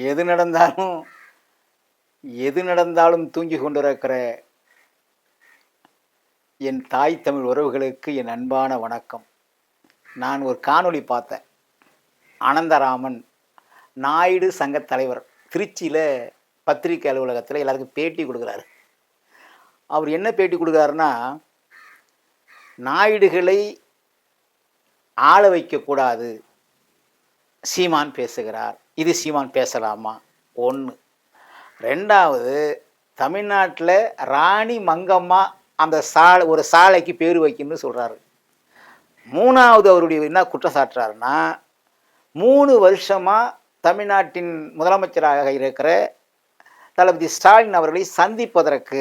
எது நடந்தாலும் எது நடந்தாலும் தூங்கி கொண்டிருக்கிற என் தாய் தமிழ் உறவுகளுக்கு என் அன்பான வணக்கம். நான் ஒரு காணொளி பார்த்தேன். அனந்தராமன் நாயுடு சங்கத் தலைவர் திருச்சியில் பத்திரிகை அலுவலகத்தில் எல்லாருக்கும் பேட்டி கொடுக்குறாரு. அவர் என்ன பேட்டி கொடுக்குறாருன்னா நாயுடுகளை ஆள வைக்கக்கூடாது சீமான் பேசுகிறார். இது சீமான் பேசலாமா? ஒன்று ரெண்டாவது தமிழ்நாட்டில் ராணி மங்கம்மா அந்த சாலை ஒரு சாலைக்கு பேர் வைக்கணும்னு சொல்கிறாரு மூணாவது அவருடைய என்ன குற்றம் சாட்டுறாருன்னா மூணு வருஷமாக தமிழ்நாட்டின் முதலமைச்சராக இருக்கிற தளபதி ஸ்டாலின் அவர்களை சந்திப்பதற்கு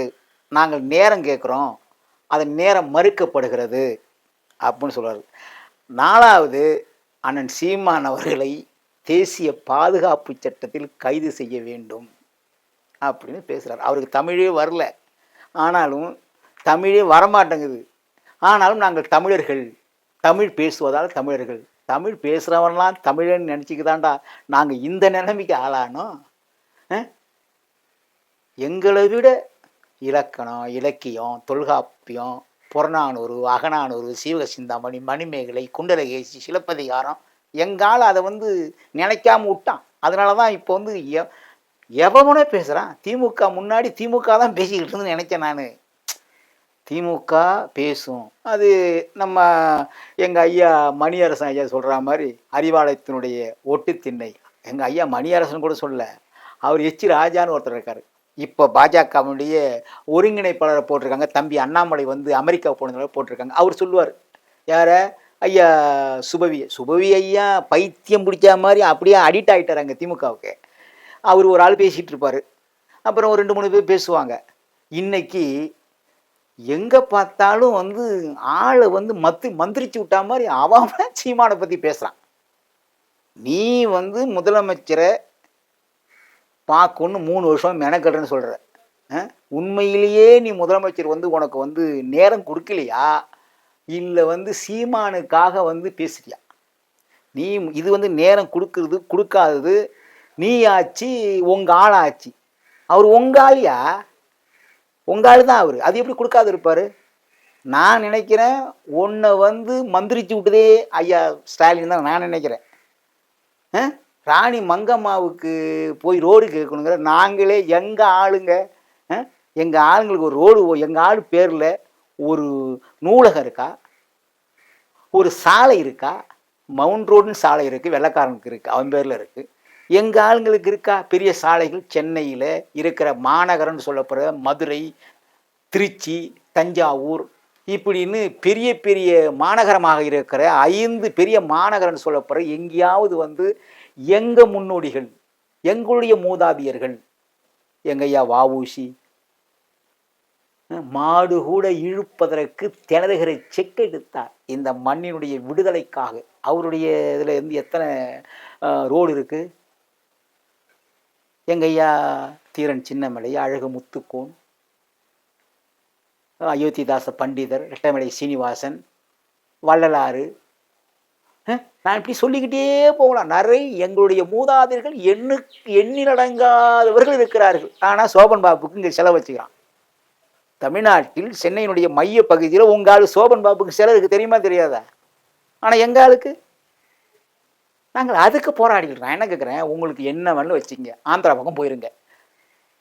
நாங்கள் நேரம் கேட்குறோம். அது நேரம் மறுக்கப்படுகிறது. அப்படின்னு சொல்கிறார் நாலாவது அண்ணன் சீமான் அவர்களை தேசிய பாதுகாப்பு சட்டத்தில் கைது செய்ய வேண்டும் அப்படின்னு பேசுகிறார் அவருக்கு தமிழே வரல. ஆனாலும் தமிழே வரமாட்டேங்குது. ஆனாலும் நாங்கள் தமிழர்கள். தமிழ் பேசுவதால் தமிழர்கள். தமிழ் பேசுகிறவன்லாம் தமிழன்னு நினச்சிக்கிதாண்டா. நாங்கள் இந்த நிலைமைக்கு ஆளானோம் எங்களை விட இலக்கணம் இலக்கியம் தொல்காப்பியம் புறநானூறு அகநானூறு சீவக சிந்தாமணி மணிமேகலை குண்டலகேசி சிலப்பதிகாரம் எங்கால அதை வந்து நினைக்காம விட்டான். அதனால தான் இப்போ வந்து எ எவனே பேசுகிறான் திமுக முன்னாடி திமுக தான் பேசிக்கிட்டு இருந்து நினைச்சேன் நான். திமுக பேசும். அது நம்ம எங்கள் ஐயா மணியரசன் ஐயா சொல்கிற மாதிரி அறிவாலயத்தினுடைய ஒட்டு திண்ணை எங்கள் ஐயா மணியரசன் கூட சொல்ல அவர் எச்சி ராஜான்னு ஒருத்தர் இருக்கார். இப்போ பாஜகவுடைய ஒருங்கிணைப்பாளரை போட்டிருக்காங்க. தம்பி அண்ணாமலை வந்து அமெரிக்கா போனதுனால போட்டிருக்காங்க. அவர் சொல்லுவார். யாரை? ஐயா சுபவி சுபவி ஐயா பைத்தியம் பிடிச்ச மாதிரி அப்படியே அடிக்ட் ஆகிட்டார் திமுகவுக்கு. அவர் ஒரு ஆள் பேசிகிட்டு இருப்பார். அப்புறம் ஒரு ரெண்டு மூணு பேர் பேசுவாங்க. இன்னைக்கு எங்கே பார்த்தாலும் வந்து ஆளை வந்து மத்து மந்திரிச்சு விட்டா மாதிரி அவன் சீமானை பற்றி பேசுகிறான் நீ வந்து முதலமைச்சரை பார்க்கணுன்னு மூணு வருஷம் மெனக்கடுறேன்னு சொல்கிற உண்மையிலேயே நீ முதலமைச்சர் வந்து உனக்கு வந்து நேரம் கொடுக்கலையா? இல்லை வந்து சீமானுக்காக வந்து பேசுறியா? நீ இது வந்து நேரம் கொடுக்கறது கொடுக்காதது. நீ ஆச்சு உங்கள் ஆள் ஆச்சு அவர் உங்கள் ஆளியா? உங்கள் ஆள் தான் அவர்? அது எப்படி கொடுக்காது இருப்பார்? நான் நினைக்கிறேன் உன்னை வந்து மந்திரிச்சு விட்டதே ஐயா ஸ்டாலின் தான் நான் நினைக்கிறேன். ராணி மங்கம்மாவுக்கு போய் ரோடு கேட்கணுங்கிற நாங்களே எங்கள் ஆளுங்க எங்கள் ஆளுங்களுக்கு ஒரு ரோடு எங்கள் ஆள் பேரில் ஒரு நூலகம் இருக்கா? ஒரு சாலை இருக்கா? மவுண்ட் ரோடுன்னு சாலை இருக்குது வெள்ளக்காரனுக்கு இருக்குது அவன் பேரில் இருக்குது எங்கள் ஆளுங்களுக்கு இருக்கா? பெரிய சாலைகள் சென்னையில் இருக்கிற மாநகரம்னு சொல்லப்படுற மதுரை திருச்சி தஞ்சாவூர் இப்படின்னு பெரிய பெரிய மாநகரமாக இருக்கிற ஐந்து பெரிய மாநகரம்னு சொல்லப்படுற எங்கேயாவது வந்து எங்கள் முன்னோடிகள் எங்களுடைய மூதாதியர்கள் எங்கய்யா வாவூசி மாடு கூட இழுப்பதற்கு திணறுகிற செக்கெடுத்தார் இந்த மண்ணினுடைய விடுதலைக்காக. அவருடைய இதில் இருந்து எத்தனை ரோடு இருக்குது எங்கய்யா தீரன் சின்னமலை அழகு முத்துக்கோன் அயோத்திதாச பண்டிதர் ரெட்டமலை சீனிவாசன் வள்ளலாறு. நான் இப்படி சொல்லிக்கிட்டே போகலாம். நிறைய எங்களுடைய மூதாதையர்கள் எண்ணு எண்ணிலடங்காதவர்கள் இருக்கிறார்கள். ஆனால் சோபன் பாபுக்கு இங்கே செலவு வச்சுக்கிறான். தமிழ்நாட்டில் சென்னையினுடைய மைய பகுதியில் உங்கள் ஆளு சோபன் பாபுக்கு சிலருக்கு தெரியுமா தெரியாதா? ஆனால் எங்கள் ஆளுக்கு? நாங்கள் அதுக்கு போராடிக்கிறோம் நான் என்ன கேட்குறேன் உங்களுக்கு என்ன வேணும் வச்சுங்க ஆந்திரா பக்கம் போயிருங்க.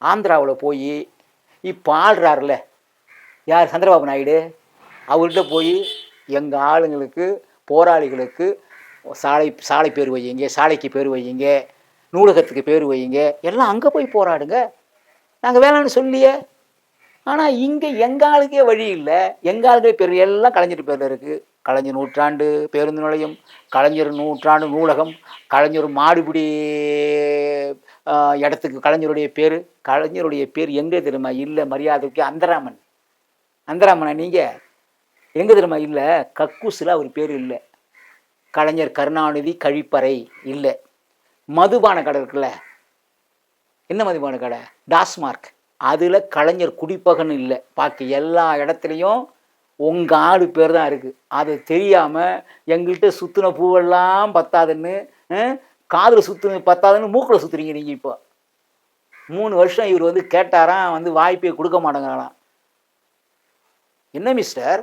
ஆந்திராவில் போய் இப்போ ஆடுறாருல யார்? சந்திரபாபு நாயுடு. அவர்கிட்ட போய் எங்கள் ஆளுங்களுக்கு போராளிகளுக்கு சாலை சாலை பேர் வையுங்க சாலைக்கு பேர் வையுங்க நூலகத்துக்கு பேர் வையுங்க. எல்லாம் அங்கே போய் போராடுங்க. நாங்கள் வேணாம்னு சொல்லியே. ஆனால் இங்கே எங்காளுக்கே வழி இல்லை. எங்காளுக்கே பேர் எல்லாம் கலைஞர் பேரில் இருக்குது கலைஞர் நூற்றாண்டு பேருந்து நிலையம் கலைஞர் நூற்றாண்டு நூலகம் கலைஞர் மாடுபிடி இடத்துக்கு கலைஞருடைய பேர் கலைஞருடைய பேர் எங்கே தெரியுமா? இல்லை மரியாதைக்கு அந்தராமன். அந்தராமனா நீங்கள் எங்கே தெரியுமா? இல்லை கக்கூசில் அவர் பேர் இல்லை. கலைஞர் கருணாநிதி கழிப்பறை இல்லை. மதுபான கடை இருக்குல்ல. என்ன மதுபான கடை? டாஸ்மார்க். அதில் கலைஞர் குடிப்பகன் இல்லை. பாக்கி எல்லா இடத்துலையும் உங்கள் ஆடு பேர் தான் இருக்குது அது தெரியாமல் எங்கள்கிட்ட சுற்றின பூவெல்லாம் பத்தாதுன்னு காதில் சுற்று பத்தாதுன்னு மூக்கில் சுற்றுறீங்க நீங்கள் இப்போ. மூணு வருஷம் இவர் வந்து கேட்டாராம் வந்து வாய்ப்பே கொடுக்க மாட்டேங்கிறாராம். என்ன மிஸ்டர்?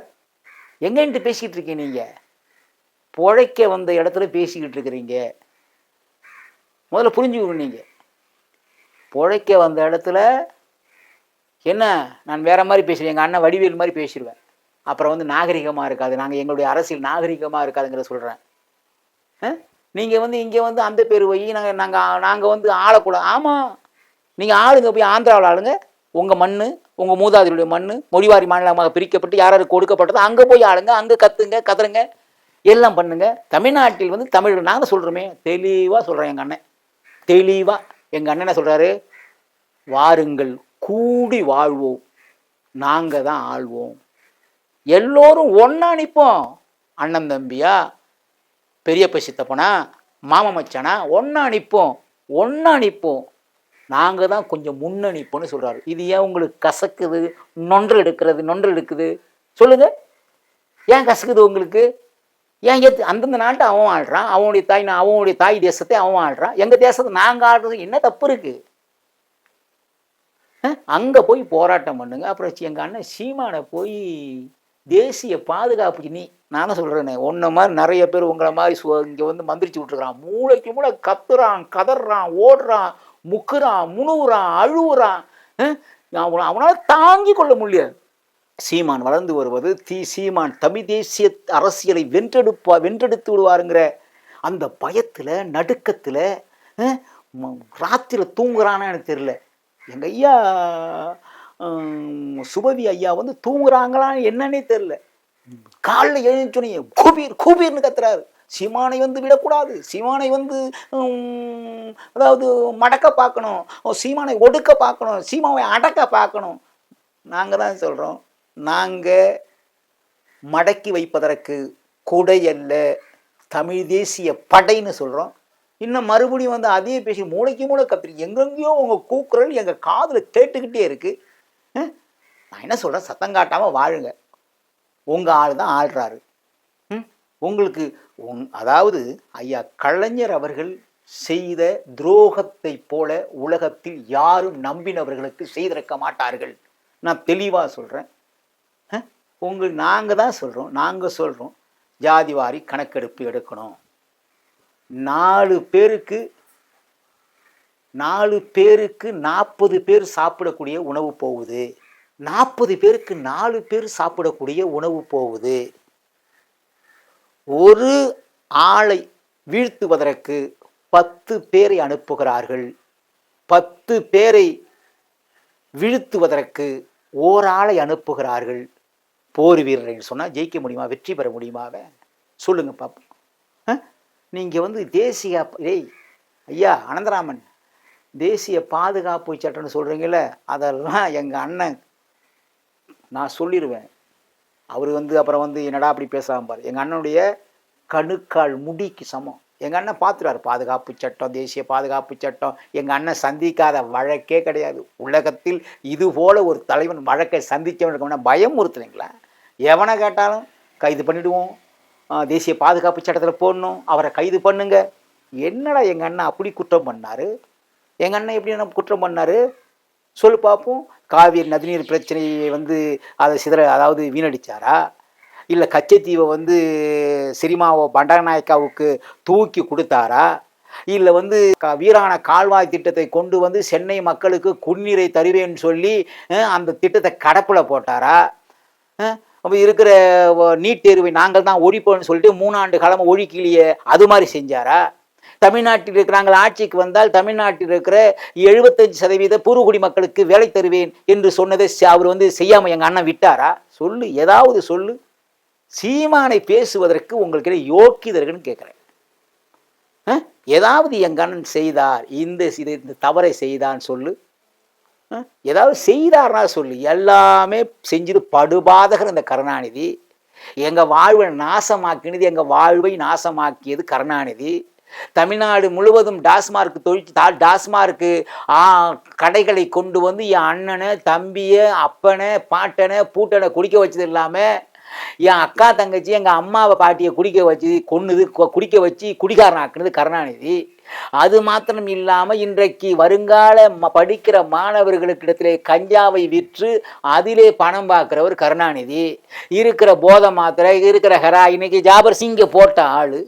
எங்கன்ட்டு பேசிக்கிட்டு இருக்கீங்க நீங்கள் புழைக்க வந்த இடத்துல பேசிக்கிட்டு இருக்கிறீங்க. முதல்ல புரிஞ்சுக்கணும் நீங்கள் புழைக்க வந்த இடத்துல என்ன நான் வேற மாதிரி பேசுகிறேன் எங்கள் அண்ணன் வடிவேல் மாதிரி பேசிடுவேன் அப்புறம் வந்து நாகரிகமாக இருக்காது நாங்கள் எங்களுடைய அரசியல் நாகரிகமாக இருக்காதுங்கிறத சொல்கிறேன் நீங்கள் வந்து இங்கே வந்து அந்த பேர் போய் நாங்கள் நாங்கள் நாங்கள் வந்து ஆளக்கூடாது ஆமாம் நீங்கள் ஆளுங்க போய் ஆந்திராவில் ஆளுங்க. உங்கள் மண் உங்கள் மூதாதியுடைய மண் மொழிவாரி மாநிலமாக பிரிக்கப்பட்டு யார் யாருக்கு கொடுக்கப்பட்டதோ அங்கே போய் ஆளுங்க அங்கே கத்துங்க கத்துறங்க எல்லாம் பண்ணுங்க. தமிழ்நாட்டில் வந்து தமிழ் நாங்கள் சொல்கிறோமே தெளிவாக சொல்கிறேன் எங்கள் அண்ணன். தெளிவாக எங்கள் அண்ணன் என்ன சொல்கிறாரு வாருங்கள் கூடி வாழ்வோம். நாங்கள் தான் ஆள்வோம். எல்லோரும் ஒன்றா நிற்போம் அண்ணன் தம்பியா? பெரியப்ப சித்தப்பனா? மாம மச்சானா? ஒன்றா நிற்போம் ஒன்றா நிற்போம் நாங்கள் தான் கொஞ்சம் முன்ன நிற்போம்னு சொல்கிறாரு இது ஏன் உங்களுக்கு கசக்குது? நொன்று எடுக்கிறது நொன்று எடுக்குது? சொல்லுங்க. ஏன் கசக்குது உங்களுக்கு? ஏன் ஏத்து அந்தந்த நாட்டை அவன் ஆடுறான் அவனுடைய தாய் அவனுடைய தாய் தேசத்தை அவன் ஆடுறான் எங்கள் தேசத்தை நாங்கள் ஆடுறது என்ன தப்பு இருக்குது அங்கே போய் போராட்டம் பண்ணுங்க. அப்புறம் எங்கள் அண்ணன் சீமானை போய் தேசிய பாதுகாப்பு நீ நானும் சொல்கிறேனே ஒன்றை மாதிரி நிறைய பேர் உங்களை மாதிரி சு இங்கே வந்து மந்திரிச்சு விட்டுருக்குறான். மூளைக்கு மூளை கத்துறான் கதறான் ஓடுறான் முக்குறான் முணுகுறான் அழுவுறான். அவன் அவனால் தாங்கி கொள்ள முடியாது சீமான் வளர்ந்து வருவது தீ சீமான் தமிழ் தேசிய அரசியலை வென்றெடுப்பா வென்றெடுத்து விடுவாருங்கிற அந்த பயத்தில் நடுக்கத்தில் ராத்திரியில் தூங்குறானா எனக்கு தெரியல. எங்கள் ஐயா சுபவி ஐயா வந்து தூங்குறாங்களான்னு என்னன்னே தெரில காலில் எழுந்துச்சுனையே குபீர் குபீர்னு கத்துறாரு. சீமானை வந்து விடக்கூடாது. சீமானை வந்து அதாவது மடக்க பார்க்கணும். சீமானை ஒடுக்க பார்க்கணும். சீமாவை அடக்க பார்க்கணும். நாங்கள் தான் சொல்கிறோம் நாங்கள் மடக்கி வைப்பதற்கு கொடை அல்ல தமிழ் தேசிய படைன்னு சொல்கிறோம் இன்னும் மறுபடியும் வந்து அதே பேசி மூளைக்கு மூளை கத்துறீங்க எங்கெங்கேயோ உங்கள் கூக்குரல் எங்கள் காதில் கேட்டுக்கிட்டே இருக்குது நான் என்ன சொல்கிறேன் சத்தம் காட்டாமல் வாழுங்க. உங்கள் ஆள் தான் ஆள்றாரு. ம்? உங்களுக்கு உங் அதாவது ஐயா கலைஞர் அவர்கள் செய்த துரோகத்தைப் போல உலகத்தில் யாரும் நம்பினவர்களுக்கு செய்திருக்க மாட்டார்கள். நான் தெளிவாக சொல்கிறேன் உங்கள் நாங்கள் தான் சொல்கிறோம் நாங்கள் சொல்கிறோம் ஜாதிவாரி கணக்கெடுப்பு எடுக்கணும். நாலு பேருக்கு நாலு பேருக்கு நாற்பது பேர் சாப்பிடக்கூடிய உணவு போகுது. நாற்பது பேருக்கு நாலு பேர் சாப்பிடக்கூடிய உணவு போகுது. ஒரு ஆளை வீழ்த்துவதற்கு பத்து பேரை அனுப்புகிறார்கள். பத்து பேரை வீழ்த்துவதற்கு ஓர் ஆளை அனுப்புகிறார்கள். போர் வீரர்கள் சொன்னால் ஜெயிக்க முடியுமா? வெற்றி பெற முடியுமாவே? சொல்லுங்க பார்ப்போம் நீங்கள் வந்து தேசிய ஏய் ஐயா அனந்தராமன் தேசிய பாதுகாப்பு சட்டம்னு சொல்கிறீங்கள அதெல்லாம் எங்கள் அண்ணன் நான் சொல்லிடுவேன் அவர் வந்து அப்புறம் வந்து என்னடா அப்படி பேசாமல் பாரு. எங்கள் அண்ணனுடைய கணுக்கால் முடிக்கு சமம். எங்கள் அண்ணன் பார்த்துருவார் பாதுகாப்பு சட்டம் தேசிய பாதுகாப்பு சட்டம். எங்கள் அண்ணன் சந்திக்காத வழக்கே கிடையாது. உலகத்தில் இது போல் ஒரு தலைவன் வழக்கை சந்தித்தவனுக்கு பயமுறுத்துறீங்களா எவனை கேட்டாலும் கைது பண்ணிவிடுவோம் தேசிய பாதுகாப்பு சட்டத்தில் போடணும். அவரை கைது பண்ணுங்க. என்னடா எங்கள் அண்ணன் அப்படி குற்றம் பண்ணாரு? எங்கள் அண்ணன் எப்படி என்ன குற்றம் பண்ணார்? சொல்லு பார்ப்போம் காவிரி நதிநீர் பிரச்சனையை வந்து அதை சிதற அதாவது வீணடிச்சாரா? இல்லை கச்சத்தீவை வந்து சிரிமாவோ பண்டாரநாயக்காவுக்கு தூக்கி கொடுத்தாரா? இல்லை வந்து க- வீராண கால்வாய் திட்டத்தை கொண்டு வந்து சென்னை மக்களுக்கு குடிநீரை தருவேன்னு சொல்லி அந்த திட்டத்தை கடப்பில் போட்டாரா? அப்போ இருக்கிற நீட் தேர்வை நாங்கள் தான் ஒழிப்போம்னு சொல்லிட்டு மூணாண்டு காலமாக ஒழிக்கலையே அது மாதிரி செஞ்சாரா? தமிழ்நாட்டில் இருக்கிற நாங்கள் ஆட்சிக்கு வந்தால் தமிழ்நாட்டில் இருக்கிற எழுபத்தஞ்சு சதவீத பூர்வகுடி மக்களுக்கு வேலை தருவேன் என்று சொன்னதை அவர் வந்து செய்யாமல் எங்கள் அண்ணன் விட்டாரா? சொல்லு ஏதாவது சொல்லு. சீமானை பேசுவதற்கு உங்களுக்கு என்ன கேட்குறேன் ஏதாவது எங்கள் அண்ணன் செய்தார் இந்த இது இந்த தவறை செய்தான்னு சொல்லு. ஏதாவது செய்தார்னா சொல்லு. எல்லாமே செஞ்சது படுபாதகர் இந்த கருணாநிதி. எங்கள் வாழ்வை நாசமாக்கினது எங்கள் வாழ்வை நாசமாக்கியது கருணாநிதி. தமிழ்நாடு முழுவதும் டாஸ்மார்க் தொழிற்சி தா- டாஸ்மார்க்கு கடைகளை கொண்டு வந்து என் அண்ணனை தம்பியை அப்பனை பாட்டனை பூட்டனை குடிக்க வச்சது இல்லாமல் என் அக்கா தங்கச்சி எங்கள் அம்மாவை பாட்டியை குடிக்க வச்சு கொன்னுது குடிக்க வச்சு குடிகாரன் ஆக்குனது கருணாநிதி. அது மாத்திரம் இல்லாமல் இன்றைக்கு வருங்கால படிக்கிற மாணவர்களுக்கு இடத்திலே கஞ்சாவை விற்று அதிலே பணம் பார்க்குறவர் கருணாநிதி. இருக்கிற போதை மாத்திரை இருக்கிற ஹெரா இன்னைக்கு ஜாபர் சிங்கை போட்ட ஆள்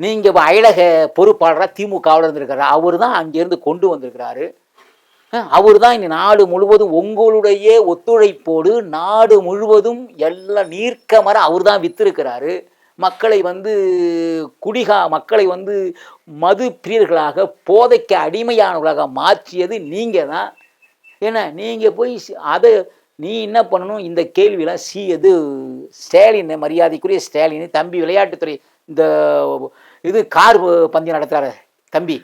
நீங்கள் அயலக பொறுப்பாளராக திமுகவில் இருந்திருக்கிறார். அவர் தான் அங்கேருந்து கொண்டு வந்திருக்கிறாரு. அவர் தான் இந்த நாடு முழுவதும் உங்களுடைய ஒத்துழைப்போடு நாடு முழுவதும் எல்லாம் நீர்க்கமர அவர் தான் வித்திருக்கிறாரு. மக்களை வந்து குடிகா மக்களை வந்து மது பிரியர்களாக போதைக்கு அடிமையானவர்களாக மாற்றியது நீங்கள் தான் ஏன்னா நீங்கள் போய் அதை நீ என்ன பண்ணணும்? இந்த கேள்வியெல்லாம் சி இது ஸ்டாலின் மரியாதைக்குரிய ஸ்டாலின் தம்பி விளையாட்டுத்துறை இந்த இது கார் பந்தயம் நடத்துகிறாரு தம்பி.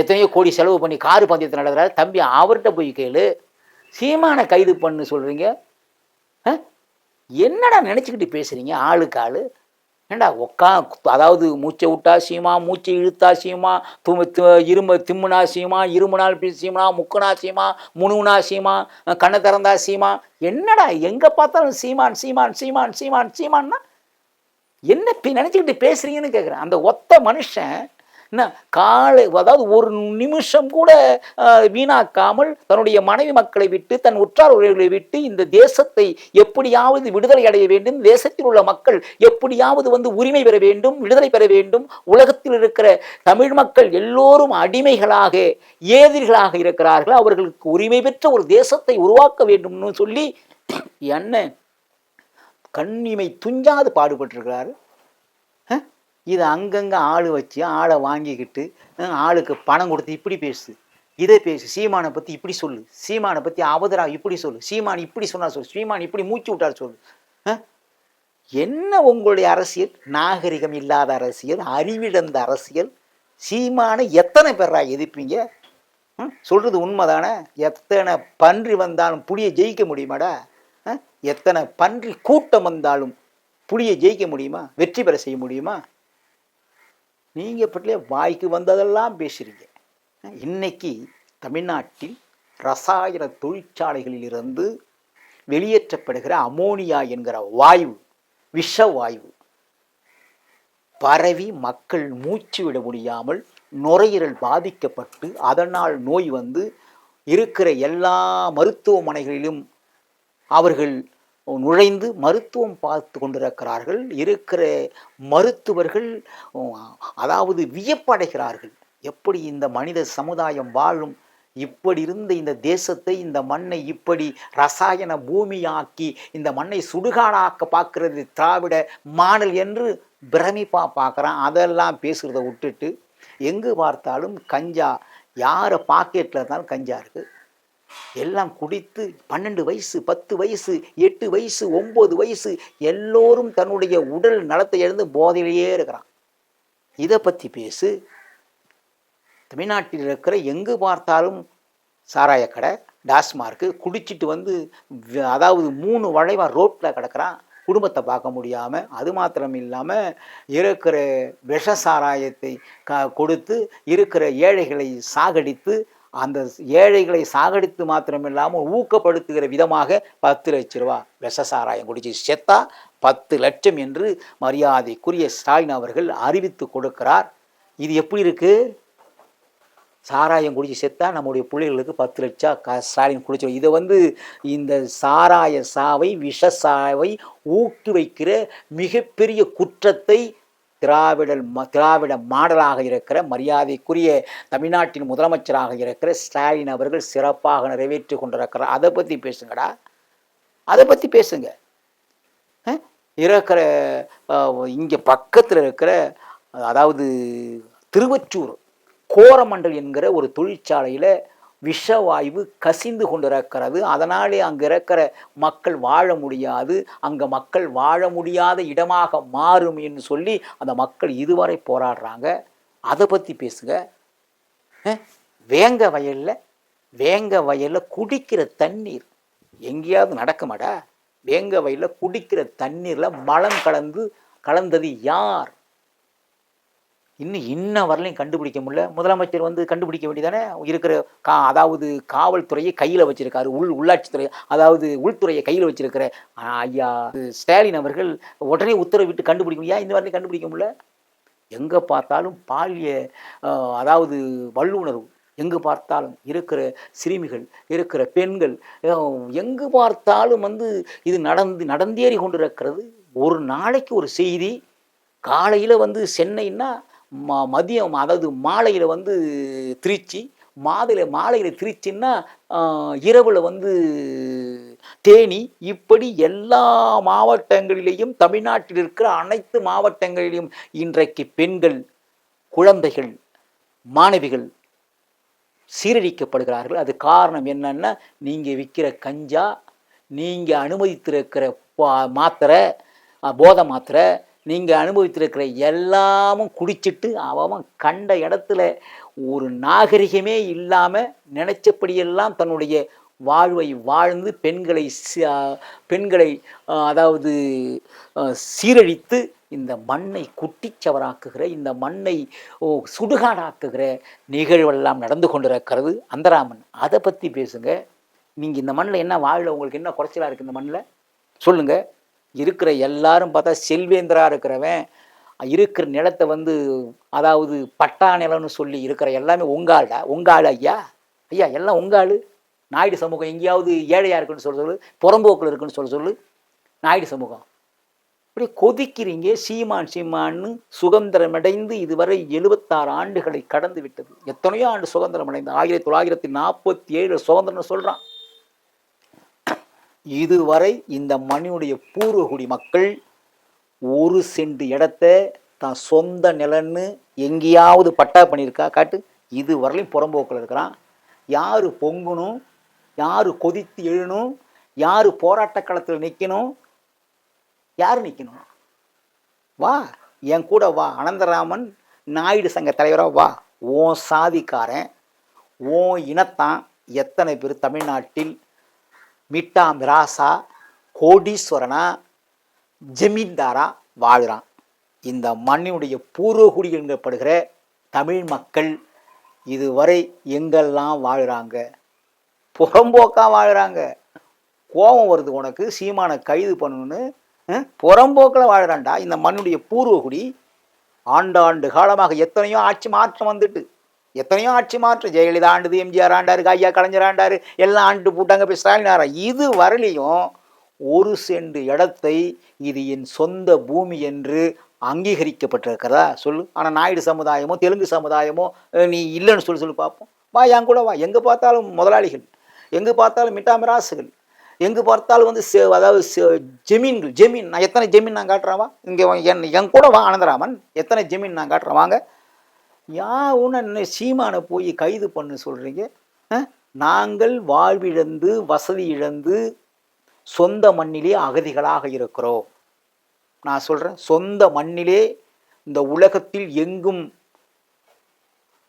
எத்தனையோ கோடி செலவு பண்ணி கார் பந்தயத்தை நடத்துகிறாரு தம்பி அவர்கிட்ட போய் கேளு. சீமான கைது பண்ணு சொல்கிறீங்க என்னடா நினச்சிக்கிட்டு பேசுகிறீங்க ஆளுக்கு ஆளு. ஏண்டா உக்கா அதாவது மூச்சை விட்டா சீமா மூச்சை இழுத்தா சீமா தும இரும திம்முனா சீமா இருமுனால் பி சீமா முக்குனா சீமா முணுனா சீமா கண்ணை திறந்தா சீமா. என்னடா எங்கே பார்த்தாலும் சீமான் சீமான் சீமான் சீமான் சீமான்னா என்ன நினச்சிக்கிட்டு பேசுகிறீங்கன்னு கேட்குறேன் அந்த ஒத்த மனுஷன் என்ன காலை அதாவது ஒரு நிமிஷம் கூட வீணாக்காமல் தன்னுடைய மனைவி மக்களை விட்டு தன் உற்றார் உறவுகளை விட்டு இந்த தேசத்தை எப்படியாவது விடுதலை அடைய வேண்டும் தேசத்தில் உள்ள மக்கள் எப்படியாவது வந்து உரிமை பெற வேண்டும் விடுதலை பெற வேண்டும் உலகத்தில் இருக்கிற தமிழ் மக்கள் எல்லோரும் அடிமைகளாக ஏதிர்களாக இருக்கிறார்கள். அவர்களுக்கு உரிமை பெற்ற ஒரு தேசத்தை உருவாக்க வேண்டும்னு சொல்லி என்ன கண்ணிமை துஞ்சாது பாடுபட்டிருக்கிறார்கள் இது அங்கங்கே ஆள் வச்சு ஆளை வாங்கிக்கிட்டு ஆளுக்கு பணம் கொடுத்து இப்படி பேசு. இதை பேசு. சீமானை பற்றி இப்படி சொல்லு. சீமானை பற்றி அவதரா இப்படி சொல்லு. சீமான் இப்படி சொன்னார் சொல்லு. சீமான் இப்படி மூச்சு விட்டார் சொல்லு. என்ன உங்களுடைய அரசியல்? நாகரிகம் இல்லாத அரசியல் அறிவிழந்த அரசியல். சீமானை எத்தனை பேரா எதிர்ப்பீங்க? ம்? சொல்றது உண்மைதானே? எத்தனை பன்றி வந்தாலும் புளியை ஜெயிக்க முடியுமாடா? எத்தனை பன்றி கூட்டம் வந்தாலும் புளியை ஜெயிக்க முடியுமா? வெற்றி பெற செய்ய முடியுமா? நீங்கள் பட்டிலே வாய்க்கு வந்ததெல்லாம் பேசுகிறீங்க இன்னைக்கு தமிழ்நாட்டில் ரசாயன தொழிற்சாலைகளில் இருந்து வெளியேற்றப்படுகிற அமோனியா என்கிற வாயு விஷ வாயு பரவி மக்கள் மூச்சு விட முடியாமல் நுரையீரல் பாதிக்கப்பட்டு அதனால் நோய் வந்து இருக்கிற எல்லா மருத்துவமனைகளிலும் அவர்கள் நுழைந்து மருத்துவம் பார்த்து கொண்டிருக்கிறார்கள். இருக்கிற மருத்துவர்கள் அதாவது வியப்படைகிறார்கள். எப்படி இந்த மனித சமுதாயம் வாழும்? இப்படி இருந்த இந்த தேசத்தை இந்த மண்ணை இப்படி ரசாயன பூமியாக்கி இந்த மண்ணை சுடுகாடாக்க பார்க்கறது திராவிட மாடல் என்று பிரமிப்பா பார்க்குறான். அதெல்லாம் பேசுகிறத விட்டுட்டு எங்கு பார்த்தாலும் கஞ்சா யாரை பாக்கெட்டில் இருந்தாலும் கஞ்சா இருக்குது எல்லாம் குடித்து பன்னெண்டு வயசு பத்து வயசு எட்டு வயசு ஒம்பது வயசு எல்லோரும் தன்னுடைய உடல் நலத்தை எழுந்து போதையிலேயே இருக்கிறான். இதை பற்றி பேசு. தமிழ்நாட்டில் இருக்கிற எங்கு பார்த்தாலும் சாராய கடை டாஸ்மார்க்கு குடிச்சிட்டு வந்து அதாவது மூணு வளைவாக ரோட்டில் கிடக்கிறான். குடும்பத்தை பார்க்க முடியாமல் அது மாத்திரம் இல்லாமல் இருக்கிற விஷ சாராயத்தை க கொடுத்து இருக்கிற ஏழைகளை சாகடித்து அந்த ஏழைகளை சாகடித்து மாத்திரமில்லாமல் ஊக்கப்படுத்துகிற விதமாக பத்து லட்ச ரூபா விஷ சாராயம் குடிச்சு செத்தா பத்து லட்சம் என்று மரியாதைக்குரிய ஸ்டாலின் அவர்கள் அறிவித்து கொடுக்கிறார். இது எப்படி இருக்குது சாராயம் குடிச்சு செத்தா நம்முடைய பிள்ளைகளுக்கு பத்து லட்சம் க ஸ்டாலின் குடிச்சு இதை வந்து இந்த சாராய சாவை விஷ சாவை ஊக்குவிக்கிற மிகப்பெரிய குற்றத்தை திராவிடல் ம திராவிட மாடலாக இருக்கிற மரியாதைக்குரிய தமிழ்நாட்டின் முதலமைச்சராக இருக்கிற ஸ்டாலின் அவர்கள் சிறப்பாக நிறைவேற்றி கொண்டிருக்கிறார். அதை பற்றி பேசுங்கடா. அதை பற்றி பேசுங்க. இருக்கிற இங்கே பக்கத்தில் இருக்கிற அதாவது திருவச்சூர் கோரமண்டல் என்கிற ஒரு தொழிற்சாலையில் விஷவாயு கசிந்து கொண்டிருக்கிறது. அதனாலே அங்கே இருக்கிற மக்கள் வாழ முடியாது. அங்கே மக்கள் வாழ முடியாத இடமாக மாறும் என்று சொல்லி அந்த மக்கள் இதுவரை போராடுறாங்க. அதை பற்றி பேசுங்க. வேங்க வயலில் வேங்க வயலில் குடிக்கிற தண்ணீர். எங்கேயாவது நடக்குமாடா? வேங்க வயலில் குடிக்கிற தண்ணீரில் மலம் கலந்து கலந்தது யார்? இன்னும் இன்ன வரலையும் கண்டுபிடிக்க முடியல. முதலமைச்சர் வந்து கண்டுபிடிக்க வேண்டியதானே? இருக்கிற கா அதாவது காவல்துறையை கையில் வச்சிருக்காரு. உள் உள்ளாட்சித்துறை அதாவது உள்துறையை கையில் வச்சிருக்கிற ஐயா ஸ்டாலின் அவர்கள் உடனே உத்தரவிட்டு கண்டுபிடிக்க முடியா? இந்த வரலையும் கண்டுபிடிக்க முடியல. எங்கே பார்த்தாலும் பாலிய அதாவது வல்லுணர்வு எங்கு பார்த்தாலும் இருக்கிற சிறுமிகள் இருக்கிற பெண்கள் எங்கு பார்த்தாலும் வந்து இது நடந்து நடந்தேறி கொண்டிருக்கிறது. ஒரு நாளைக்கு ஒரு செய்தி காலையில் வந்து சென்னைன்னா ம மதியம் அதாவது மாலையில் வந்து திருச்சி மாதையில் மாலையில் திருச்சின்னா இரவில் வந்து தேனி இப்படி எல்லா மாவட்டங்களிலேயும் தமிழ்நாட்டில் இருக்கிற அனைத்து மாவட்டங்களிலும் இன்றைக்கு பெண்கள் குழந்தைகள் மாணவிகள் சீரழிக்கப்படுகிறார்கள். அது காரணம் என்னன்னா நீங்கள் விற்கிற கஞ்சா நீங்கள் அனுமதித்திருக்கிற பா- மாத்திரை போதை மாத்திரை நீங்கள் அனுபவித்திருக்கிற எல்லாமும் குடிச்சிட்டு அவன் கண்ட இடத்துல ஒரு நாகரிகமே இல்லாமல் நினச்சபடியெல்லாம் தன்னுடைய வாழ்வை வாழ்ந்து பெண்களை பெண்களை அதாவது சீரழித்து இந்த மண்ணை குட்டிச்சவராக்குகிற இந்த மண்ணை ஓ சுடுகாடாக்குகிற நிகழ்வெல்லாம் நடந்து கொண்டிருக்கிறது அந்தராமன். அதை பற்றி பேசுங்க. நீங்கள் இந்த மண்ணில் என்ன வாழ உங்களுக்கு என்ன குறைச்சலாக இருக்குது இந்த மண்ணில்? சொல்லுங்கள் இருக்கிற எல்லாரும் பார்த்தா செல்வேந்திரா இருக்கிறவன் இருக்கிற நிலத்தை வந்து அதாவது பட்டா நிலம்னு சொல்லி இருக்கிற எல்லாமே உங்காளா உங்காள் ஐயா. ஐயா எல்லாம் உங்காளு நாயுடு சமூகம் எங்கேயாவது ஏழையாக இருக்குன்னு சொல்ல சொல்லு புறம்போக்கில் இருக்குன்னு சொல்ல சொல்லு. நாயுடு சமூகம். இப்படி கொதிக்கிறீங்க சீமான் சீமான்னு சுதந்திரமடைந்து இதுவரை எழுபத்தாறு ஆண்டுகளை கடந்து விட்டது. எத்தனையோ ஆண்டு சுதந்திரம் அடைந்து ஆயிரத்தி தொள்ளாயிரத்தி நாற்பத்தி ஏழு சுதந்திரம் சொல்கிறான் இதுவரை இந்த மண்ணினுடைய பூர்வகுடி மக்கள் ஒரு சென்ட் இடத்த தான் சொந்த நிலன்னு எங்கேயாவது பட்டா பண்ணியிருக்கா? காட்டு. இது வரலையும் புறம்போக்கில் இருக்கிறான். யார் பொங்கணும்? யார் கொதித்து எழுணும்? யார் போராட்ட களத்தில் நிற்கணும் யார் நிற்கணும் வா என் கூட வா. அனந்தராமன் நாயுடு சங்க தலைவராக வா. ஓ சாதிக்காரன் ஓ இனத்தான் எத்தனை பேர் தமிழ்நாட்டில் மிட்டா மிராசா கோடீஸ்வரனா ஜமீன்தாரா வாழ்கிறான் இந்த மண்ணினுடைய பூர்வகுடி என்கப்படுகிற தமிழ் மக்கள் இதுவரை எங்கெல்லாம் வாழ்கிறாங்க புறம்போக்காக வாழ்கிறாங்க கோபம் வருது உனக்கு சீமானை கைது பண்ணணும்னு புறம்போக்கில் வாழ்கிறான்டா இந்த மண்ணுடைய பூர்வகுடி ஆண்டாண்டு காலமாக எத்தனையோ ஆட்சி மாற்றம் வந்துட்டு. எத்தனையோ ஆட்சி மாற்றம் ஜெயலலிதா ஆண்டுது எம்ஜிஆர் ஆண்டாரு ஐயா கலைஞர் ஆண்டாரு எல்லாம் ஆண்டு போட்டாங்க இப்போ ஸ்டாலின் ஆறா இது வரலையும் ஒரு செண்டு இடத்தை இது என் சொந்த பூமி என்று அங்கீகரிக்கப்பட்டிருக்கிறதா? சொல்லு. ஆனால் நாயுடு சமுதாயமோ தெலுங்கு சமுதாயமோ நீ இல்லைன்னு சொல்லி சொல்லி பார்ப்போம். வா என் கூட வா. எங்கே பார்த்தாலும் முதலாளிகள் எங்கே பார்த்தாலும் மிட்டாமிராசுகள் எங்கே பார்த்தாலும் வந்து சே அதாவது ஜெமீன்கள் ஜெமீன். நான் எத்தனை ஜெமீன் நான் காட்டுறேன் வா. இங்கே என் என் கூட வா ஆனந்தராமன் எத்தனை ஜெமீன் நான் காட்டுறேன் வாங்க. யா உன்னை சீமானை போய் கைது பண்ண சொல்கிறீங்க நாங்கள் வாழ்விழந்து வசதி இழந்து சொந்த மண்ணிலே அகதிகளாக இருக்கிறோம். நான் சொல்கிறேன் சொந்த மண்ணிலே இந்த உலகத்தில் எங்கும்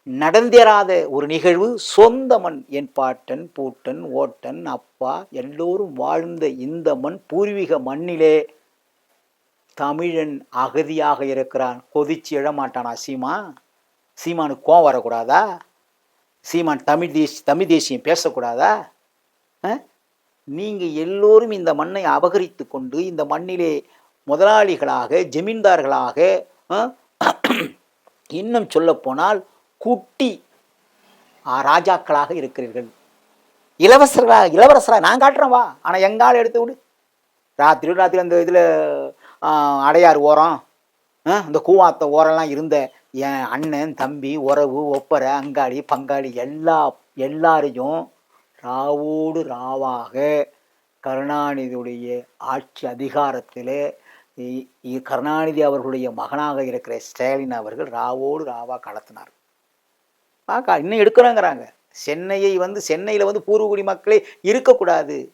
நடந்தேறாத ஒரு நிகழ்வு சொந்த மண் என் பாட்டன் பூட்டன் ஓட்டன் அப்பா எல்லோரும் வாழ்ந்த இந்த மண் பூர்வீக மண்ணிலே தமிழன் அகதியாக இருக்கிறான். கொதிச்சு எழமாட்டானா சீமா? சீமானுக்கு கோவம் வரக்கூடாதா? சீமான் தமிழ் தேசி தமிழ் தேசியம் பேசக்கூடாதா? நீங்கள் எல்லோரும் இந்த மண்ணை அபகரித்து கொண்டு இந்த மண்ணிலே முதலாளிகளாக ஜமீன்தார்களாக இன்னும் சொல்லப்போனால் குட்டி ராஜாக்களாக இருக்கிறீர்கள். இளவரசராக இளவரசராக நான் காட்டுறேன் வா. ஆனால் எங்கால் எடுத்து விடு. ராத்திரி ராத்திரி அந்த இதில் அடையார் ஓரம் இந்த கூவாத்த ஓரம்லாம் இருந்த என் அண்ணன் தம்பி உறவு ஒப்பரை அங்காளி பங்காளி எல்லா எல்லாரையும் ராவோடு ராவாக கருணாநிதியுடைய ஆட்சி அதிகாரத்தில் இ- இ- கருணாநிதி அவர்களுடைய மகனாக இருக்கிற ஸ்டாலின் அவர்கள் ராவோடு ராவா கடத்தினார். பார்க்க இன்னும் எடுக்கிறோங்கிறாங்க சென்னையை வந்து சென்னையில் வந்து பூர்வகுடி மக்களே இருக்கக்கூடாது.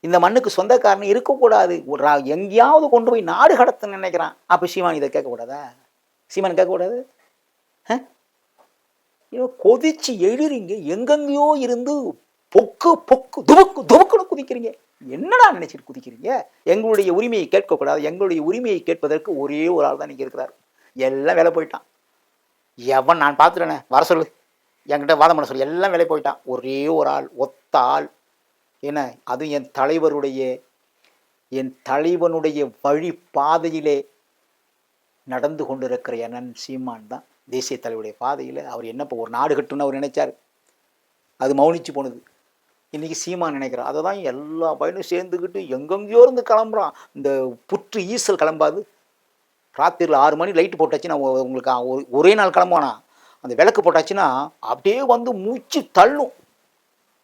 இந்த மண்ணுக்கு சொந்தக்காரன் இருக்கக்கூடாது. ஒரு ரா- எங்கேயாவது கொண்டு போய் நாடு கடத்த நினைக்கிறான். அப்போ சீமான் இதை கேட்கக்கூடாதா? சீமான் கேட்கக்கூடாது ஆ? ஐயோ, கொதிச்சு எழுறீங்க. எங்கெங்கேயோ இருந்து பொக்கு பொக்கு துபக்கு துபக்குன்னு குதிக்கிறீங்க. என்னடா நினைச்சிட்டு குதிக்கிறீங்க? எங்களுடைய உரிமையை கேட்கக்கூடாது. எங்களுடைய உரிமையை கேட்பதற்கு ஒரே ஒரு ஆள் தான் இங்கே இருக்கிறார். எல்லாம் வேலை போயிட்டான். எவன் நான் பார்த்துட்டேனே? வர சொல்லு. என்கிட்ட வாதம் பண்ண சொல்லு. எல்லாம் வேலை போயிட்டான். ஒரே ஒரு ஆள் ஒத்த ஆள். என்ன? அதுவும் என் தலைவருடைய என் தலைவனுடைய வழி பாதையிலே நடந்து கொண்டிருக்கிற அண்ணன் சீமான் தான் தேசிய தலைவருடைய பாதையில் அவர் என்ன இப்போ ஒரு நாடு கட்டுன்னு அவர் நினைச்சார். அது மௌனிச்சு போனது. இன்றைக்கி சீமான் நினைக்கிறார். அதை தான் எல்லா பயனும் சேர்ந்துக்கிட்டு எங்கெங்கேயோ இருந்து கிளம்புறான். இந்த புற்று ஈசல் கிளம்பாது. ராத்திரியில் ஆறு மணி லைட்டு போட்டாச்சுன்னா நான் உங்களுக்கு ஒரே நாள் கிளம்புவானா? அந்த விளக்கு போட்டாச்சுன்னா அப்படியே வந்து மூச்சு தள்ளும்.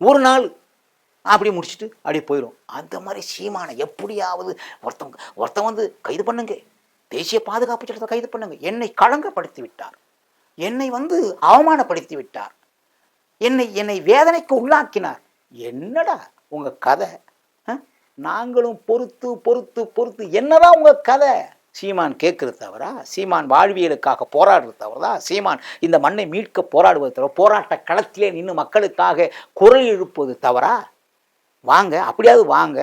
ஒரு நாள். அப்படியே முடிச்சுட்டு அப்படியே போயிடும் அந்த மாதிரி சீமானை எப்படியாவது ஒருத்தவங்க ஒருத்தன் வந்து கைது பண்ணுங்க. தேசிய பாதுகாப்பு சட்டத்தை கைது பண்ணுங்க. என்னை களங்கப்படுத்தி விட்டார் என்னை வந்து அவமானப்படுத்தி விட்டார் என்னை என்னை வேதனைக்கு உள்ளாக்கினார். என்னடா உங்க கதை? நாங்களும் பொறுத்து பொறுத்து பொறுத்து என்னதான் உங்க கதை? சீமான் கேட்கறது தவறா? சீமான் வாழ்வியலுக்காக போராடுறது தவறா? சீமான் இந்த மண்ணை மீட்க போராடுவது தவிர போராட்ட களத்திலே நின்று மக்களுக்காக குரல் எழுப்புவது தவறா? வாங்க அப்படியாவது வாங்க.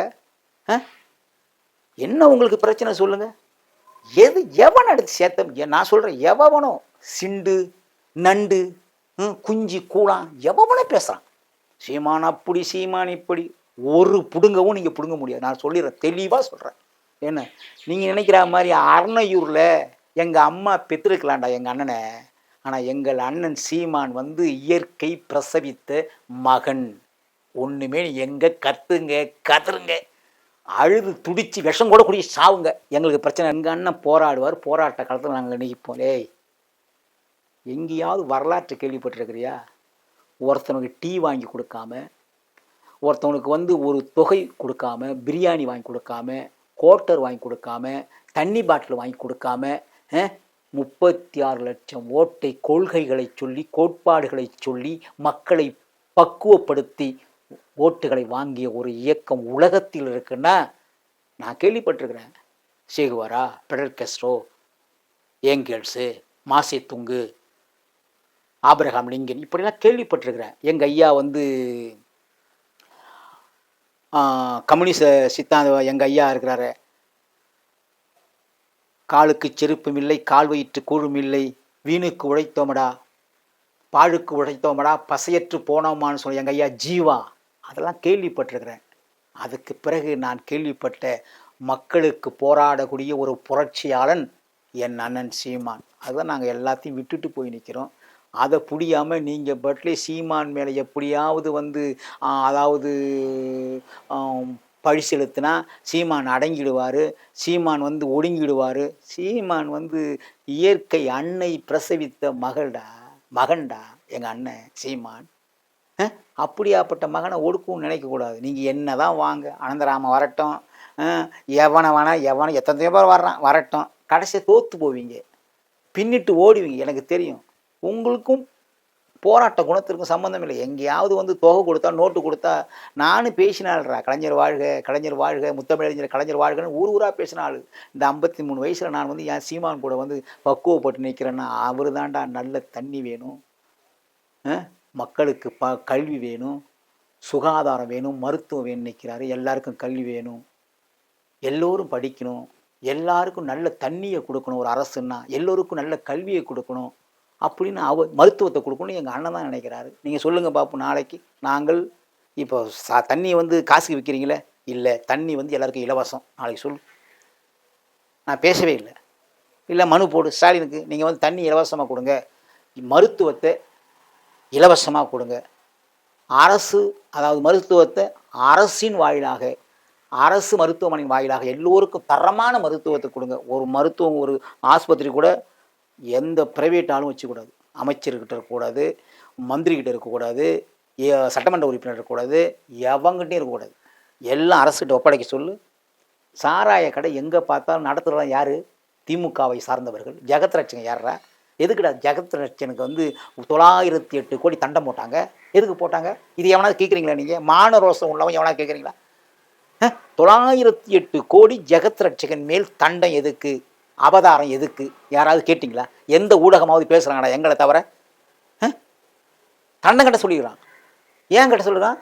என்ன உங்களுக்கு பிரச்சனை சொல்லுங்கள் எது எவன் எடுத்து சேர்த்தம்? நான் சொல்கிறேன் எவனோ சிண்டு நண்டு ம், குஞ்சு கூழான் எவனோ பேசுகிறான் சீமான் அப்படி சீமான் இப்படி. ஒரு பிடுங்கவும் நீங்கள் பிடுங்க முடியாது. நான் சொல்லிடுறேன் தெளிவாக சொல்கிறேன் என்ன? நீங்கள் நினைக்கிற மாதிரி அறனையூர்ல எங்கள் அம்மா பெற்றிருக்கலாம்டா எங்கள் அண்ணனை. ஆனால் எங்கள் அண்ணன் சீமான் வந்து இயற்கை பிரசவித்த மகன். ஒன்றுமே எங்கே கத்துங்க கதருங்க. அழுது துடிச்சு விஷம் கூட குடிச்சு சாவுங்க. எங்களுக்கு பிரச்சனை எங்கள் அண்ணன் போராடுவார். போராட்ட காலத்தில் நாங்கள் நிற்போம் ஏய் எங்கேயாவது வரலாற்று கேள்விப்பட்டிருக்கிறியா? ஒருத்தனுக்கு டீ வாங்கி கொடுக்காம ஒருத்தவனுக்கு வந்து ஒரு தொகை கொடுக்காம பிரியாணி வாங்கி கொடுக்காம கோட்டர் வாங்கி கொடுக்காம தண்ணி பாட்டில் வாங்கி கொடுக்காம முப்பத்தி ஆறு லட்சம் ஓட்டை கொள்கைகளை சொல்லி கோட்பாடுகளை சொல்லி மக்களை பக்குவப்படுத்தி ஓட்டுகளை வாங்கிய ஒரு இயக்கம் உலகத்தில் இருக்குன்னா நான் கேள்விப்பட்டிருக்கிறேன். Che Guevara Fidel Castro Engels Mao Tse Tung Abraham Lincoln இப்படிலாம் கேள்விப்பட்டிருக்கிறேன். எங்கள் ஐயா வந்து ஆஹ், கம்யூனிச சித்தாந்த எங்கள் ஐயா இருக்கிறாரு. காலுக்கு செருப்பும் இல்லை கால் வயிற்று கூழும் இல்லை வீணுக்கு உழைத்தோமடா பாழுக்கு உழைத்தோமடா பசையற்று போனோமான்னு சொல்லி எங்கள் ஐயா ஜீவா. அதெல்லாம் கேள்விப்பட்டிருக்கிறேன். அதுக்கு பிறகு நான் கேள்விப்பட்ட மக்களுக்கு போராடக்கூடிய ஒரு புரட்சியாளன் என் அண்ணன் சீமான். அதுதான் நாங்கள் எல்லாத்தையும் விட்டுட்டு போய் நிற்கிறோம் அதை புரியாமல் நீங்கள் பட்லே சீமான் மேலே எப்படியாவது வந்து அதாவது பழி செலுத்தினா சீமான் அடங்கிடுவார் சீமான் வந்து ஒடுங்கிடுவார் சீமான் வந்து இயற்கை அன்னை பிரசவித்த மகள்டா மகன்டா எங்கள் அண்ணன் சீமான்? அப்படியாப்பட்ட மகனை ஒடுக்கவும் நினைக்கக்கூடாது. நீங்கள் என்ன தான் வாங்க அனந்தராமன் வரட்டும். எவனை வேணா எவனை எத்தனையோ பேர் வர்றான் வரட்டும். கடைசியாக தோற்று போவீங்க. பின்னிட்டு ஓடுவீங்க எனக்கு தெரியும். உங்களுக்கும் போராட்ட குணத்திற்கும் சம்மந்தம் இல்லை. எங்கேயாவது வந்து தொகை கொடுத்தா நோட்டு கொடுத்தா நானும் பேசினாள்ரா. கலைஞர் வாழ்க கலைஞர் வாழ்க முத்தமிழறிஞர் கலைஞர் வாழ்கன்னு ஊர் ஊராக பேசின இந்த ஐம்பத்தி மூணு வயசில் நான் வந்து என் சீமான் கூட வந்து பக்குவப்பட்டு நிற்கிறேன்னா அவர் தான்டா நல்ல தண்ணி வேணும். ஆ? மக்களுக்கு ப கல்வி வேணும் சுகாதாரம் வேணும் மருத்துவம் வேணும் நிற்கிறாரு எல்லாருக்கும் கல்வி வேணும். எல்லோரும் படிக்கணும். எல்லாருக்கும் நல்ல தண்ணியை கொடுக்கணும் ஒரு அரசுன்னா. எல்லோருக்கும் நல்ல கல்வியை கொடுக்கணும் அப்படின்னு அவ மருத்துவத்தை கொடுக்கணும் எங்கள் அண்ணன் தான் நினைக்கிறாரு. நீங்கள் சொல்லுங்கள் பாப்போம் நாளைக்கு நாங்கள் இப்போ சா தண்ணியை வந்து காசுக்கு விற்கிறீங்களே இல்லை தண்ணி வந்து எல்லாருக்கும் இலவசம். நாளைக்கு சொல் நான் பேசவே இல்லை. இல்லை மனு போடு. ஸ்டாலினுக்கு நீங்கள் வந்து தண்ணி இலவசமாக கொடுங்க. மருத்துவத்தை இலவசமாக கொடுங்க. அரசு அதாவது மருத்துவத்தை அரசின் வாயிலாக அரசு மருத்துவமனையின் வாயிலாக எல்லோருக்கும் தரமான மருத்துவத்தை கொடுங்க. ஒரு மருத்துவம் ஒரு ஆஸ்பத்திரி கூட எந்த பிரைவேட் ஆளும் வச்சுக்கூடாது. அமைச்சர்கிட்ட இருக்கக்கூடாது மந்திரிக்கிட்ட இருக்கக்கூடாது ஏ- சட்டமன்ற உறுப்பினர் இருக்கக்கூடாது எவங்கிட்டையும் இருக்கக்கூடாது. எல்லாம் அரசுகிட்ட ஒப்படைக்க சொல்லு. சாராய கடை எங்கே பார்த்தாலும் நடத்துகிறதா யார்? திமுகவை சார்ந்தவர்கள். ஜெகத்ரட்சங்க யாரா எதுக்குடா ஜெகத் ரட்சனுக்கு வந்து தொள்ளாயிரத்தி எட்டு கோடி தண்டம் போட்டாங்க? எதுக்கு போட்டாங்க? இது எவனா கேட்குறீங்களா நீங்கள் மான ரோசம் உள்ளவன் எவனா கேட்குறீங்களா தொள்ளாயிரத்தி எட்டு கோடி ஜெகத் ரட்சகன் மேல் தண்டம் எதுக்கு? அவதாரம் எதுக்கு? யாராவது கேட்டிங்களா? எந்த ஊடகமாவது பேசுகிறாங்கடா எங்களை தவிர? தண்டம் கட்ட சொல்லிக்கிறான் ஏன் கட்ட சொல்லுறான்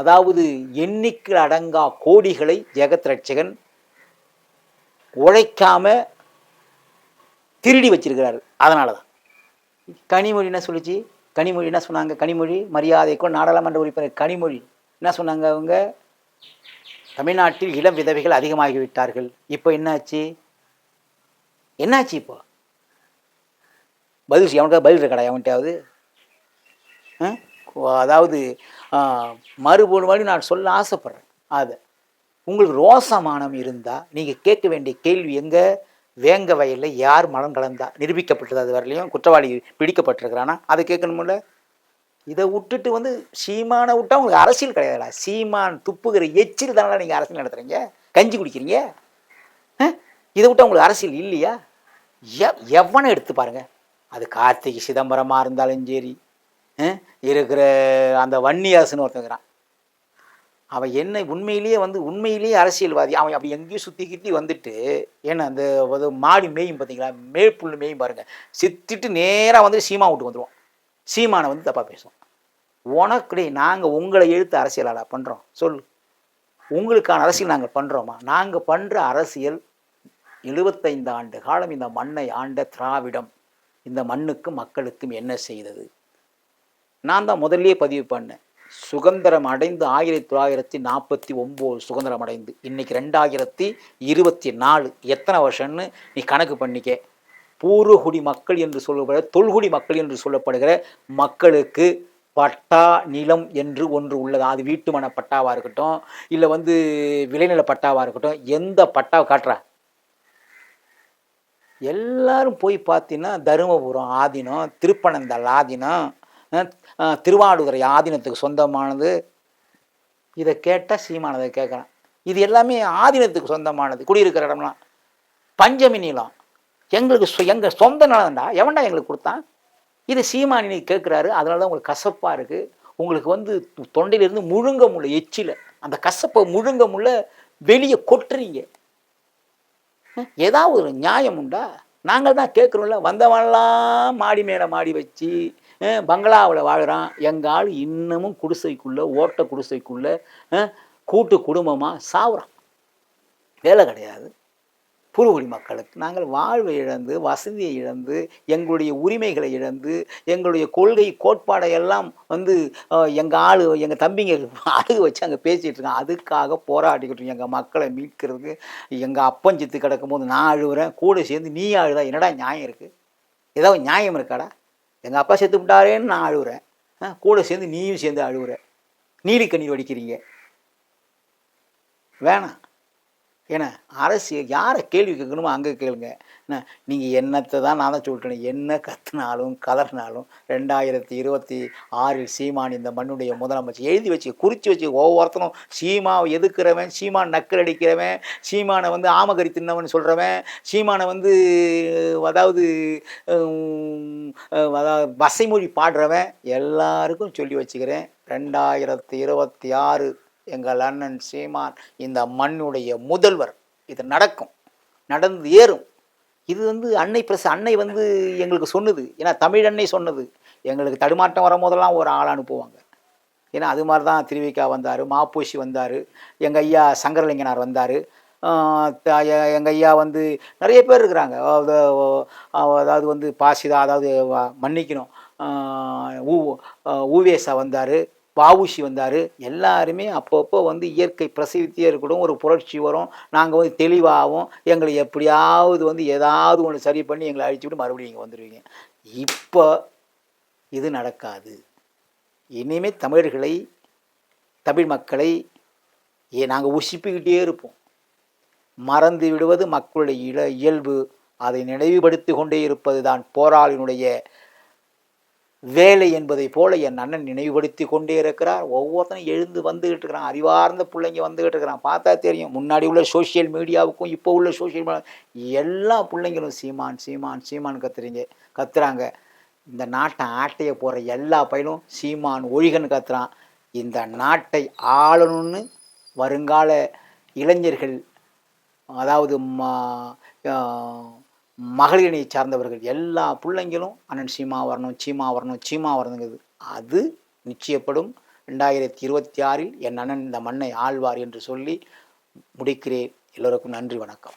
அதாவது எண்ணிக்கை அடங்கா கோடிகளை ஜெகத் ரட்சகன் உழைக்காம திருடி வச்சிருக்கிறாரு. அதனால தான் கனிமொழி என்ன சொல்லுச்சு கனிமொழி என்ன சொன்னாங்க கனிமொழி மரியாதைக்கும் நாடாளுமன்ற உறுப்பினர் கனிமொழி. என்ன சொன்னாங்க அவங்க? தமிழ்நாட்டில் இளம் விதவைகள் அதிகமாகிவிட்டார்கள். இப்போ என்னாச்சு? என்னாச்சு இப்போ? பதில் எவனுக்காவது பதில் இருக்கடா எவன்கிட்டயாவது அதாவது மறுபடி மறுபடி நான் சொல்ல ஆசைப்பட்றேன். அதை. உங்களுக்கு ரோசமானம் இருந்தால் நீங்கள் கேட்க வேண்டிய கேள்வி எங்கே? வேங்க வயலில் யார் மனம் கலந்தா நிரூபிக்கப்பட்டது அது வரலையும் குற்றவாளி பிடிக்கப்பட்டிருக்கிறானா? அதை கேட்கணுமில்ல இதை விட்டுட்டு வந்து சீமானை விட்டா உங்களுக்கு அரசியல் கிடையாதுடா. சீமான் துப்புகிற எச்சில் தானடா நீங்கள் அரசியல் நடத்துகிறீங்க கஞ்சி குடிக்கிறீங்க? இதை விட்டா உங்களுக்கு அரசியல் இல்லையா? எ எவனை எடுத்து பாருங்கள் அது கார்த்திகை சிதம்பரமாக இருந்தாலும் சரி. இருக்கிற அந்த வன்னியாசுன்னு ஒருத்தங்கிறான் அவன் என்ன உண்மையிலேயே வந்து உண்மையிலேயே அரசியல்வாதி. அவன் அப்படி எங்கேயும் சுற்றி கிட்டி வந்துட்டு ஏன்னா அந்த மாடி மேயும் பார்த்தீங்களா? மேய்ப்புல் மேயும் பாருங்கள் சித்திட்டு நேராக வந்து சீமா விட்டு வந்துடுவோம் சீமானை வந்து தப்பாக பேசுவோம் உனக்கு நாங்கள் உங்களை எழுத்து அரசியலாடா பண்ணுறோம் சொல் உங்களுக்கான அரசியல் நாங்கள் பண்ணுறோமா நாங்கள் பண்ணுற அரசியல் எழுபத்தைந்து ஆண்டு காலம் இந்த மண்ணை ஆண்ட திராவிடம். இந்த மண்ணுக்கும் மக்களுக்கும் என்ன செய்தது? நான் தான் முதல்லையே பதிவு பண்ணேன். சுதந்திரம் அடைந்து ஆயிரத்தி தொள்ளாயிரத்தி நாற்பத்தி ஒம்பது சுதந்திரம் அடைந்து. இன்னைக்கு ரெண்டாயிரத்தி இருபத்தி நாலு. எத்தனை வருஷம்னு நீ கணக்கு பண்ணிக்க. பூர்வகுடி மக்கள் என்று சொல்லப்படுகிற தொல்குடி மக்கள் என்று சொல்லப்படுகிற மக்களுக்கு பட்டா நிலம் என்று ஒன்று உள்ளது. அது வீட்டு மன பட்டாவாக இருக்கட்டும் இல்லை வந்து விளைநில பட்டாவாக இருக்கட்டும் எந்த பட்டாவை காட்டுறா? எல்லாரும் போய் பார்த்தீங்கன்னா தருமபுரம் ஆதீனம் திருப்பனந்தல் ஆதீனம் திருவாடுதுறை ஆதீனத்துக்கு சொந்தமானது. இதை கேட்டால் சீமானதை கேட்குறான். இது எல்லாமே ஆதீனத்துக்கு சொந்தமானது. குடியிருக்கிற இடம்லாம். பஞ்சமி நிலம் எங்களுக்கு சொ எங்கள் சொந்த நிலம்டா. எவன்டா எங்களுக்கு கொடுத்தான்? இது சீமானி கேட்குறாரு. அதனால தான் உங்களுக்கு கசப்பாக இருக்குது உங்களுக்கு வந்து தொண்டையிலிருந்து முழுங்க முடியல எச்சில. அந்த கசப்பை முழுங்க முடியல வெளியே கொட்டுறீங்க. ஏதாவது ஒரு நியாயம் உண்டா? நாங்கள் தான் கேட்குறோம்ல வந்தவன்லாம் மாடி மேலே மாடி வச்சு பங்களாவில் வாழ்கிறான் எங்கள் ஆள் இன்னமும் குடிசைக்குள்ளே ஓட்ட குடிசைக்குள்ளே கூட்டு குடும்பமாக சாவுறான். வேலை கிடையாது. பூர்வகுடி மக்களுக்கு நாங்கள் வாழ்வை இழந்து வசதியை இழந்து எங்களுடைய உரிமைகளை இழந்து எங்களுடைய கொள்கை கோட்பாடை எல்லாம் வந்து எங்கள் ஆள் எங்கள் தம்பிங்க அழுகு வச்சு அங்கே பேசிகிட்டு இருக்கான் அதுக்காக போராடிக்கிட்டு இருக்கோம். எங்கள் மக்களை மீட்கிறதுக்கு எங்கள் அப்பஞ்சித்து கிடக்கும் கிடக்கும்போது நான் அழுகுறேன் கூட சேர்ந்து நீ அழுதா என்னடா நியாயம் இருக்குது ஏதாவது நியாயம் இருக்காடா? எங்கள் அப்பா செத்து விட்டாரேன்னு நான் அழுகுறேன் ஆ, கூட சேர்ந்து நீயும் சேர்ந்து அழுகுற நீலி கண்ணீர் வடிக்கிறீங்க. வேணாம். ஏன்னா அரசியல் யாரை கேள்வி கேட்கணுமோ அங்கே கேளுங்க. என்ன நீங்கள் என்னத்தை தான் நான் தான் சொல்லிட்டேன் என்ன கத்துனாலும் கதறினாலும் ரெண்டாயிரத்தி இருபத்தி ஆறில் சீமான் இந்த மண்ணுடைய முதலமைச்சர் எழுதி வச்சு குறித்து வச்சு ஒவ்வொருத்தனும் சீமாவை எதுக்குறவன் சீமான் நக்கல் அடிக்கிறவன் சீமானை வந்து ஆமகரி தின்னவன் சொல்கிறவன் சீமானை வந்து அதாவது அதாவது வசைமொழி பாடுறவன் எல்லாருக்கும் சொல்லி வச்சுக்கிறேன். ரெண்டாயிரத்தி இருபத்தி ஆறு எங்கள் அண்ணன் சீமான் இந்த மண்ணுடைய முதல்வர். இது நடக்கும். நடந்து ஏறும். இது வந்து அன்னை பிரச அன்னை வந்து எங்களுக்கு சொன்னது. ஏன்னா தமிழ் அன்னை சொன்னது. எங்களுக்கு தடுமாட்டம் வரும்போதெல்லாம் ஒரு ஆள் அனுப்புவாங்க. ஏன்னா அது மாதிரி தான் திருவிக்கா வந்தார் மாப்பூசி வந்தார் எங்கள் ஐயா சங்கரலிங்கனார் வந்தார். எங்கள் ஐயா வந்து நிறைய பேர் இருக்கிறாங்க. அதாவது வந்து பாசிதா அதாவது மன்னிக்கணும். ஊ ஊவேசா வந்தார். வாவுசி வந்தார். எல்லாருமே அப்பப்போ வந்து இயற்கை பிரசவித்தே இருக்கட்டும் ஒரு புரட்சி வரும். நாங்கள் வந்து தெளிவாகவும் எங்களை எப்படியாவது வந்து ஏதாவது ஒன்று சரி பண்ணி எங்களை அழிச்சுவிட்டு மறுபடியும் இங்கே வந்துடுவீங்க இப்போ இது நடக்காது. இனிமேல் தமிழர்களை தமிழ் மக்களை ஏ நாங்கள் உசிப்பிக்கிட்டே இருப்போம். மறந்து விடுவது மக்களுடைய இல இயல்பு. அதை நினைவுபடுத்தி கொண்டே இருப்பது தான் போராளினுடைய வேலை என்பதை போல என் அண்ணன் நினைவுபடுத்தி கொண்டே இருக்கிறார். ஒவ்வொருத்தனும் எழுந்து வந்துகிட்டு இருக்கிறான். அறிவார்ந்த பிள்ளைங்க வந்துகிட்டு இருக்கிறான். பார்த்தா தெரியும் முன்னாடி உள்ள சோஷியல் மீடியாவுக்கும் இப்போ உள்ள சோஷியல் மீடியா எல்லா பிள்ளைங்களும் சீமான் சீமான் சீமான் கத்துறீங்க கத்துறாங்க. இந்த நாட்டை ஆட்டைய போகிற எல்லா பையனும் சீமான் ஒழிகன்னு கத்துறான். இந்த நாட்டை ஆளணும்னு வருங்கால இளைஞர்கள் அதாவது ம- சார்ந்தவர்கள் எல்லா பிள்ளைங்களும் அண்ணன் சீமா வரணும் சீமா வரணும் சீமா வரணுங்கிறது. அது நிச்சயப்படும். ரெண்டாயிரத்தி இருபத்தி ஆறில் என் அண்ணன் இந்த மண்ணை ஆழ்வார் என்று சொல்லி முடிக்கிறேன். எல்லோருக்கும் நன்றி வணக்கம்.